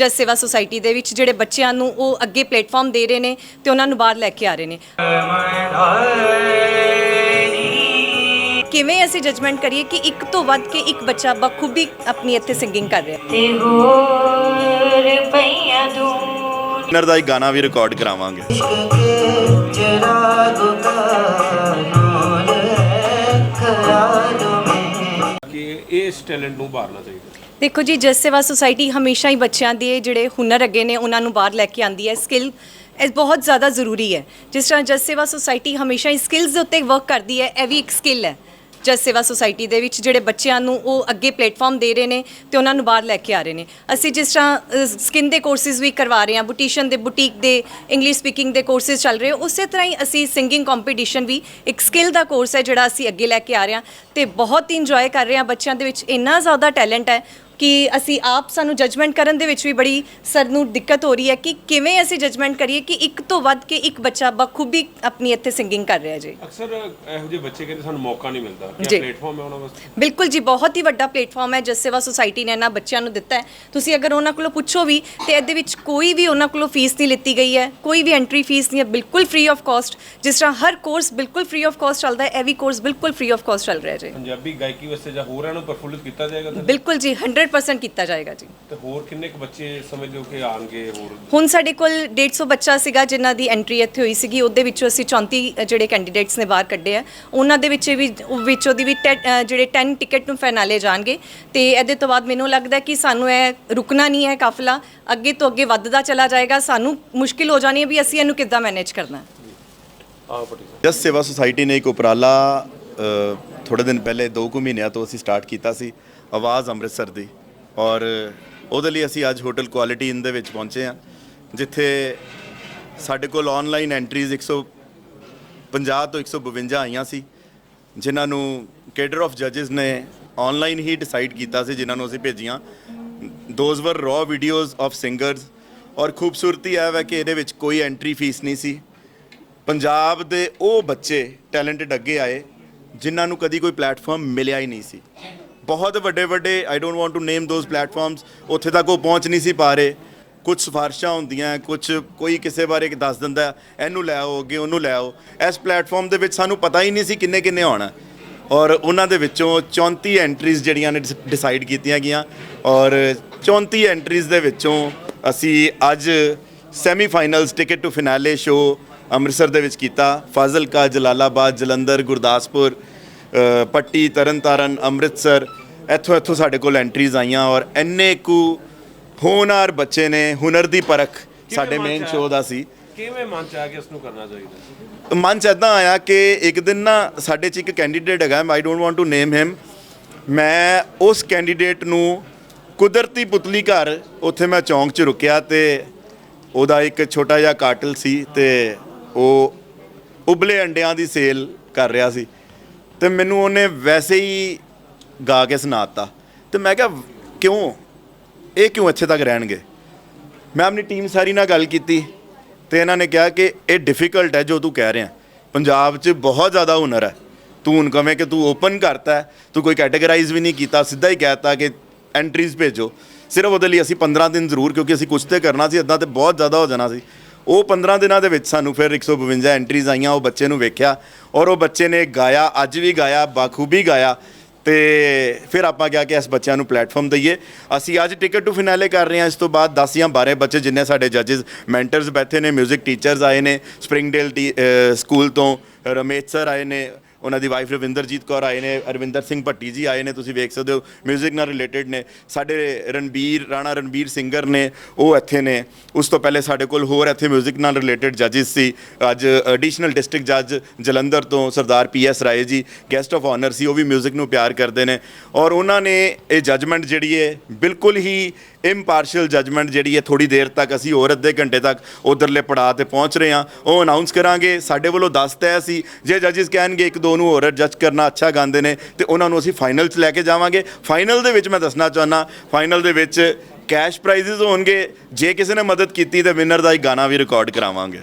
ਜਸ ਸੇਵਾ ਸੁਸਾਇਟੀ ਦੇ ਵਿੱਚ ਜਿਹੜੇ ਬੱਚਿਆਂ ਨੂੰ ਉਹ ਅੱਗੇ ਪਲੇਟਫਾਰਮ ਦੇ ਰਹੇ ਨੇ ਤੇ ਉਹਨਾਂ ਨੂੰ ਬਾਹਰ ਲੈ ਕੇ ਆ ਰਹੇ ਨੇ। ਕਿਵੇਂ ਅਸੀਂ ਜਜਮੈਂਟ ਕਰੀਏ ਕਿ ਇੱਕ ਤੋਂ ਵੱਧ ਕੇ ਇੱਕ ਬੱਚਾ ਬਖੂਬੀ ਆਪਣੀ ਇੱਥੇ ਸਿੰਗਿੰਗ ਕਰ ਰਿਹਾ? ਤੇ ਹੋਰ ਪਈਆਂ ਦੂਰ ਵਿਨਰ ਦਾ ਇੱਕ ਗਾਣਾ ਵੀ ਰਿਕਾਰਡ ਕਰਾਵਾਂਗੇ। ਟੈਲੈਂਟ ਨੂੰ ਉਭਾਰਨਾ ਚਾਹੀਦਾ। ਦੇਖੋ ਜੀ ਜਸ ਸੇਵਾ ਸੁਸਾਇਟੀ ਹਮੇਸ਼ਾ ਹੀ ਬੱਚਿਆਂ ਦੇ ਜਿਹੜੇ ਹੁਨਰ ਅੱਗੇ ਨੇ, ਉਹਨਾਂ ਨੂੰ ਬਾਹਰ ਲੈ ਕੇ ਆਂਦੀ ਹੈ। ਸਕਿੱਲ ਇਹ ਬਹੁਤ ਜ਼ਿਆਦਾ ਜ਼ਰੂਰੀ ਹੈ। ਜਿਸ ਤਰ੍ਹਾਂ ਜਸ ਸੇਵਾ ਸੁਸਾਇਟੀ ਹਮੇਸ਼ਾ ਹੀ ਸਕਿੱਲਸ ਦੇ ਉੱਤੇ ਵਰਕ ਕਰਦੀ ਹੈ, ਇਹ ਵੀ ਇੱਕ ਸਕਿੱਲ ਹੈ। ਜਸ ਸੇਵਾ ਸੁਸਾਇਟੀ ਦੇ ਵਿੱਚ ਜਿਹੜੇ ਬੱਚਿਆਂ ਨੂੰ ਉਹ ਅੱਗੇ ਪਲੇਟਫਾਰਮ ਦੇ ਰਹੇ ਨੇ ਤੇ ਉਹਨਾਂ ਨੂੰ ਬਾਹਰ ਲੈ ਕੇ ਆ ਰਹੇ ਨੇ। ਅਸੀਂ ਜਿਸ ਤਰ੍ਹਾਂ ਸਕਿਨ ਦੇ ਕੋਰਸਿਸ ਵੀ ਕਰਵਾ ਰਹੇ ਹਾਂ ਬੁਟੀਸ਼ਨ ਦੇ ਬੁਟੀਕ ਦੇ ਇੰਗਲਿਸ਼ ਸਪੀਕਿੰਗ ਦੇ ਕੋਰਸਿਸ ਚੱਲ ਰਹੇ, ਉਸੇ ਤਰ੍ਹਾਂ ਹੀ ਅਸੀਂ ਸਿੰਗਿੰਗ ਕੰਪੀਟੀਸ਼ਨ ਵੀ ਇੱਕ ਸਕਿੱਲ ਦਾ ਕੋਰਸ ਹੈ ਜਿਹੜਾ ਅਸੀਂ ਅੱਗੇ ਲੈ ਕੇ ਆ ਰਹੇ ਹਾਂ ਤੇ ਬਹੁਤ ਹੀ ਇੰਜੋਏ ਕਰ ਰਹੇ ਹਾਂ ਬੱਚਿਆਂ ਦੇ ਵਿੱਚ। ਇੰਨਾ ਜ਼ਿਆਦਾ ਟੈਲੈਂਟ ਹੈ ਕਿ ਅਸੀਂ ਆਪ ਸਾਨੂੰ ਜਜਮੈਂਟ ਕਰਨ ਦੇ ਵਿੱਚ ਵੀ ਬੜੀ ਸਰ ਨੂੰ ਦਿੱਕਤ ਹੋ ਰਹੀ ਹੈ ਕਿ ਕਿਵੇਂ ਅਸੀਂ ਜਜਮੈਂਟ ਕਰੀਏ ਕਿ ਇੱਕ ਤੋਂ ਵੱਧ ਕੇ ਇੱਕ ਬੱਚਾ ਬਖੂਬੀ ਆਪਣੀ ਇੱਥੇ ਸਿੰਗਿੰਗ ਕਰ ਰਿਹਾ ਜੀ। ਅਕਸਰ ਇਹੋ ਜਿਹੇ ਬੱਚੇ ਕਹਿੰਦੇ ਸਾਨੂੰ ਮੌਕਾ ਨਹੀਂ ਮਿਲਦਾ। ਜੀ। ਕੀ ਪਲੇਟਫਾਰਮ ਹੈ ਉਹਨਾਂ ਵਾਸਤੇ? ਬਿਲਕੁਲ ਜੀ ਬਹੁਤ ਹੀ ਵੱਡਾ ਪਲੇਟਫਾਰਮ ਹੈ ਜਸ ਸੇਵਾ ਸੁਸਾਇਟੀ ਨੇ ਇਹਨਾਂ ਬੱਚਿਆਂ ਨੂੰ ਦਿੱਤਾ ਹੈ। ਤੁਸੀਂ ਅਗਰ ਉਹਨਾਂ ਕੋਲੋਂ ਪੁੱਛੋ ਵੀ ਤੇ ਇਹਦੇ ਵਿੱਚ ਕੋਈ ਵੀ ਉਹਨਾਂ ਕੋਲੋਂ ਫੀਸ ਨਹੀਂ ਲਿੱਤੀ ਗਈ ਹੈ ਕੋਈ ਵੀ ਐਂਟਰੀ ਫੀਸ ਨਹੀਂ ਹੈ ਬਿਲਕੁਲ ਫ੍ਰੀ ਆਫ ਕਾਸਟ ਜਿਸ ਤਰ੍ਹਾਂ ਹਰ ਕੋਰਸ ਬਿਲਕੁਲ ਫ੍ਰੀ ਆਫ ਕਾਸਟ ਚੱਲਦਾ ਹੈ ਇਹ ਵੀ ਕੋਰਸ ਬਿਲਕੁਲ ਫ੍ਰੀ ਆਫ ਕਾਸਟ ਚੱਲ ਰਿਹਾ ਜੀ। ਪੰਜਾਬੀ ਗਾਇਕੀ ਵਾਸਤੇ ਜਾਂ ਹੋਰਾਂ ਨੂੰ ਪ੍ਰਫੁੱਲਿਤ ਕੀਤਾ ਜਾਏਗਾ ਤੇ- ਬਿਲਕੁਲ ਜੀ 100% ਕੀਤਾ ਜਾਏਗਾ ਜੀ। ਤੇ ਹੋਰ ਕਿੰਨੇ ਕੁ ਬੱਚੇ ਸਮਝਦੇ ਹੋ ਕਿ ਆਣਗੇ ਹੋਰ? ਹੁਣ ਸਾਡੇ ਕੋਲ 150 ਬੱਚਾ ਸੀਗਾ ਜਿਨ੍ਹਾਂ ਦੀ ਐਂਟਰੀ ਇੱਥੇ ਹੋਈ ਸੀਗੀ। ਉਹਦੇ ਵਿੱਚੋਂ ਅਸੀਂ 34 ਜਿਹੜੇ ਕੈਂਡੀਡੇਟਸ ਨੇ ਬਾਹਰ ਕੱਢੇ ਆ। ਉਹਨਾਂ ਦੇ ਵਿੱਚ ਵੀ ਉਹ ਵਿੱਚੋਂ ਦੀ ਵੀ ਟੈ- ਅ, ਜਿਹੜੇ 10 ਟਿਕਟ ਨੂੰ ਫਾਈਨਾਲੇ ਜਾਣਗੇ। ਤੇ ਇਹਦੇ ਤੋਂ ਬਾਅਦ ਮੈਨੂੰ ਲੱਗਦਾ ਕਿ ਸਾਨੂੰ ਇਹ ਰੁਕਣਾ ਨਹੀਂ ਹੈ ਕਾਫਲਾ। ਅੱਗੇ ਤੋਂ ਅੱਗੇ ਵੱਧਦਾ ਚਲਾ ਜਾਏਗਾ। ਸਾਨੂੰ ਮੁਸ਼ਕਿਲ ਹੋ ਜਾਣੀ ਹੈ ਵੀ ਅਸੀਂ ਇਹਨੂੰ ਕਿੱਦਾਂ ਮੈਨੇਜ ਕਰਨਾ ਹੈ। ਆਹ ਪਟੀ ਜਸ ਸੇਵਾ ਸੁਸਾਇਟੀ ਨੇ ਇੱਕ ਉਪਰਾਲਾ ਥੋੜੇ ਦਿਨ ਪਹਿਲੇ 2 ਕੁ ਮਹੀਨਿਆਂ ਤੋਂ ਅਸੀਂ ਸਟਾਰਟ ਕੀਤਾ ਸੀ। ਆਵਾਜ਼ ਅੰਮ੍ਰਿਤਸਰ ਦੀ। ਔਰ ਉਹਦੇ ਲਈ ਅਸੀਂ ਅੱਜ ਹੋਟਲ ਕੁਆਲਿਟੀ ਇਨ ਦੇ ਵਿੱਚ ਪਹੁੰਚੇ ਹਾਂ, ਜਿੱਥੇ ਸਾਡੇ ਕੋਲ ਆਨਲਾਈਨ ਐਂਟਰੀਜ਼ 150 ਤੋਂ 152 ਆਈਆਂ ਸੀ, ਜਿਨ੍ਹਾਂ ਨੂੰ ਕੇਡਰ ਆਫ ਜੱਜਸ ਨੇ ਆਨਲਾਈਨ ਹੀ ਡਿਸਾਈਡ ਕੀਤਾ ਸੀ, ਜਿਨ੍ਹਾਂ ਨੂੰ ਅਸੀਂ ਭੇਜੀਆਂ। ਦੋਜ਼ ਵਰ ਰॉ ਵੀਡੀਓਜ਼ ਆਫ ਸਿੰਗਰਸ ਔਰ ਖੂਬਸੂਰਤੀ ਇਹ ਹੈ ਕਿ ਇਹਦੇ ਵਿੱਚ ਕੋਈ ਐਂਟਰੀ ਫੀਸ ਨਹੀਂ ਸੀ। ਪੰਜਾਬ ਦੇ ਉਹ ਬੱਚੇ ਟੈਲੈਂਟਡ ਅੱਗੇ ਆਏ, ਜਿਨ੍ਹਾਂ ਨੂੰ ਕਦੀ ਕੋਈ ਪਲੇਟਫਾਰਮ ਮਿਲਿਆ ਹੀ ਨਹੀਂ ਸੀ। ਬਹੁਤ ਵੱਡੇ ਵੱਡੇ I don't want to name those platforms ਉੱਥੇ ਤੱਕ ਉਹ ਪਹੁੰਚ ਨਹੀਂ ਸੀ ਪਾ ਰਹੇ। ਕੁਝ ਸਿਫਾਰਿਸ਼ਾਂ ਹੁੰਦੀਆਂ ਕੁਝ ਕੋਈ ਕਿਸੇ ਬਾਰੇ ਦੱਸ ਦਿੰਦਾ, ਇਹਨੂੰ ਲੈ ਆਓ, ਅੱਗੇ ਉਹਨੂੰ ਲੈ ਆਓ। ਇਸ ਪਲੇਟਫਾਰਮ ਦੇ ਵਿੱਚ ਸਾਨੂੰ ਪਤਾ ਹੀ ਨਹੀਂ ਸੀ ਕਿੰਨੇ ਕਿੰਨੇ ਆਉਣਾ। ਔਰ ਉਹਨਾਂ ਦੇ ਵਿੱਚੋਂ 34 ਐਂਟਰੀਜ਼ ਜਿਹੜੀਆਂ ਨੇ ਡਿਸਾਈਡ ਕੀਤੀਆਂ ਗਈਆਂ। ਔਰ 34 ਐਂਟਰੀਜ਼ ਦੇ ਵਿੱਚੋਂ ਅਸੀਂ ਅੱਜ semi finals ticket to finale show Amritsar ਦੇ ਵਿੱਚ ਕੀਤਾ। ਫਾਜ਼ਿਲਕਾ, ਜਲਾਲਾਬਾਦ, ਜਲੰਧਰ, ਗੁਰਦਾਸਪੁਰ ਪੱਟੀ ਤਰਨਤਾਰਨ ਅੰਮ੍ਰਿਤਸਰ ਇੱਥੋਂ ਇੱਥੋਂ ਸਾਡੇ ਕੋਲ ਐਂਟਰੀਜ਼ ਆਈਆਂ ਔਰ ਇੰਨੇ ਕੁ ਹੋਣਹਾਰ ਬੱਚੇ ਨੇ ਹੁਨਰ ਦੀ ਪਰਖ ਸਾਡੇ ਮਨ ਸ਼ੋਅ ਦਾ ਸੀ। ਕਿਵੇਂ ਮਨ ਚ ਆ ਕੇ ਇਸ ਨੂੰ ਕਰਨਾ ਚਾਹੀਦਾ? ਮਨ ਚ ਇਦਾਂ ਆਇਆ ਕਿ ਇੱਕ ਦਿਨ ਨਾ ਸਾਡੇ ਚ ਇੱਕ ਕੈਂਡੀਡੇਟ ਹੈਗਾ I don't want to name him ਮੈਂ ਉਸ ਕੈਂਡੀਡੇਟ ਨੂੰ ਕੁਦਰਤੀ ਪੁਤਲੀ ਘਰ ਉੱਥੇ ਮੈਂ ਚੌਂਕ 'ਚ ਰੁਕਿਆ ਤੇ ਉਹਦਾ ਇੱਕ ਛੋਟਾ ਜਿਹਾ ਕਾਟਲ ਸੀ ਤੇ ਉਹ ਉਬਲੇ ਅੰਡਿਆਂ ਦੀ ਸੇਲ ਕਰ ਰਿਹਾ ਸੀ। ਤੇ ਮੈਨੂੰ ਉਹਨੇ ਵੈਸੇ ਹੀ ਗਾ ਕੇ ਸੁਣਾਤਾ। ਤੇ ਮੈਂ ਕਿਹਾ, ਕਿਉਂ? ਇਹ ਕਿਉਂ ਇੱਥੇ ਤੱਕ ਰਹਿਣਗੇ? ਮੈਂ ਆਪਣੀ ਟੀਮ ਸਾਰੀ ਨਾਲ ਗੱਲ ਕੀਤੀ ਤੇ ਇਹਨਾਂ ਨੇ ਕਿਹਾ ਕਿ ਇਹ ਡਿਫਿਕਲਟ ਹੈ ਜੋ ਤੂੰ ਕਹਿ ਰਿਹਾ। ਪੰਜਾਬ 'ਚ ਬਹੁਤ ਜ਼ਿਆਦਾ ਹੁਨਰ ਹੈ। ਤੂੰ ਹੁਣ ਕਵੇਂ ਕਿ ਤੂੰ ਓਪਨ ਕਰਤਾ ਤੂੰ ਕੋਈ ਕੈਟਾਗਰਾਈਜ਼ ਵੀ ਨਹੀਂ ਕੀਤਾ, ਸਿੱਧਾ ਹੀ ਕਹਿਤਾ ਕਿ ਐਂਟਰੀਜ਼ ਭੇਜੋ। ਸਿਰਫ ਉਹਦੇ ਲਈ ਅਸੀਂ 15 ਦਿਨ ਜ਼ਰੂਰ, ਕਿਉਂਕਿ ਅਸੀਂ ਕੁਝ ਤੇ ਕਰਨਾ ਸੀ ਇਦਾਂ ਤੇ ਬਹੁਤ ਜ਼ਿਆਦਾ ਹੋ ਜਾਣਾ ਸੀ। ਉਹ 15 ਦਿਨਾਂ ਦੇ ਵਿੱਚ ਸਾਨੂੰ ਫਿਰ 152 ਐਂਟਰੀਜ਼ ਆਈਆਂ, ਉਹ ਬੱਚੇ ਨੂੰ ਵੇਖਿਆ ਔਰ ਉਹ ਬੱਚੇ ਨੇ ਗਾਇਆ, ਅੱਜ ਵੀ ਗਾਇਆ, ਬਾਖੂਬੀ ਗਾਇਆ ਤੇ ਫਿਰ ਆਪਾਂ ਕਿਹਾ ਕਿ ਇਸ ਬੱਚਿਆਂ ਨੂੰ ਪਲੇਟਫਾਰਮ ਦਈਏ। ਅਸੀਂ ਅੱਜ ਟਿਕਟ ਟੂ ਫਿਨਾਲੇ ਕਰ ਰਹੇ ਹਾਂ, ਇਸ ਤੋਂ ਬਾਅਦ 10 ਜਾਂ 12 ਬੱਚੇ ਜਿੰਨੇ ਸਾਡੇ ਜੱਜਸ ਮੈਂਟਰਸ ਬੈਠੇ ਨੇ 뮤직 ਟੀਚਰਸ ਆਏ ਨੇ ਸਪ੍ਰਿੰਗਡੇਲ ਟੀ- ਸਕੂਲ ਤੋਂ ਰਮੇਸ਼ ਸਰ ਆਏ ਨੇ ਉਹਨਾਂ ਦੀ ਵਾਈਫ ਰਵਿੰਦਰਜੀਤ ਕੌਰ ਆਏ ਨੇ ਅਰਵਿੰਦਰ ਸਿੰਘ ਭੱਟੀ ਜੀ ਆਏ ਨੇ ਤੁਸੀਂ ਵੇਖ ਸਕਦੇ ਹੋ 뮤직 ਨਾਲ ਰਿਲੇਟਡ ਨੇ ਸਾਡੇ ਰਣਬੀਰ ਰਾਣਾ ਰਣਬੀਰ ਸਿੰਗਰ ਨੇ ਉਹ ਇੱਥੇ ਨੇ ਉਸ ਤੋਂ ਪਹਿਲੇ ਸਾਡੇ ਕੋਲ ਹੋਰ ਇੱਥੇ 뮤직 ਨਾਲ ਰਿਲੇਟਡ ਜੱਜਸ ਸੀ ਅੱਜ ਐਡੀਸ਼ਨਲ ਡਿਸਟ੍ਰਿਕਟ ਜੱਜ ਜਲੰਧਰ ਤੋਂ ਸਰਦਾਰ P S Rai ji guest of honour ਸੀ ਉਹ ਵੀ 뮤직 ਨੂੰ ਪਿਆਰ ਕਰਦੇ ਨੇ ਔਰ ਉਹਨਾਂ ਨੇ ਇਹ ਜੱਜਮੈਂਟ ਜਿਹੜੀ ਹੈ ਬਿਲਕੁਲ ਹੀ ਇੰਪਾਰਸ਼ੀਅਲ ਜੱਜਮੈਂਟ ਜਿਹੜੀ ਹੈ ਥੋੜੀ ਦੇਰ ਤੱਕ ਅਸੀਂ ਹੋਰ ਅੱਧੇ ਘੰਟੇ ਤੱਕ ਉਧਰਲੇ ਪੜਾਅ ਤੇ ਪਹੁੰਚ ਰਹੇ ਹਾਂ। ਉਹ ਅਨਾਉਂਸ ਕਰਾਂਗੇ, ਸਾਡੇ ਵੱਲੋਂ ਦੱਸ ਤੈਅ ਸੀ, ਜੇ ਜੱਜਸ ਕਹਿਣਗੇ ਇੱਕ ਦੋ ਨੂੰ ਹੋਰ ਜੱਜ ਕਰਨਾ ਅੱਛਾ ਗਾਉਂਦੇ ਨੇ, ਤੇ ਉਹਨਾਂ ਨੂੰ ਅਸੀਂ ਫਾਈਨਲ 'ਚ ਲੈ ਕੇ ਜਾਵਾਂਗੇ। ਫਾਈਨਲ ਦੇ ਵਿੱਚ ਮੈਂ ਦੱਸਣਾ ਚਾਹੁੰਦਾ ਫਾਈਨਲ ਦੇ ਵਿੱਚ ਕੈਸ਼ ਪ੍ਰਾਈਜ਼ਸ ਹੋਣਗੇ, ਜੇ ਕਿਸੇ ਨੇ ਮਦਦ ਕੀਤੀ ਤੇ ਵਿਨਰ ਦਾ ਇੱਕ ਗਾਣਾ ਵੀ ਰਿਕਾਰਡ ਕਰਾਵਾਂਗੇ।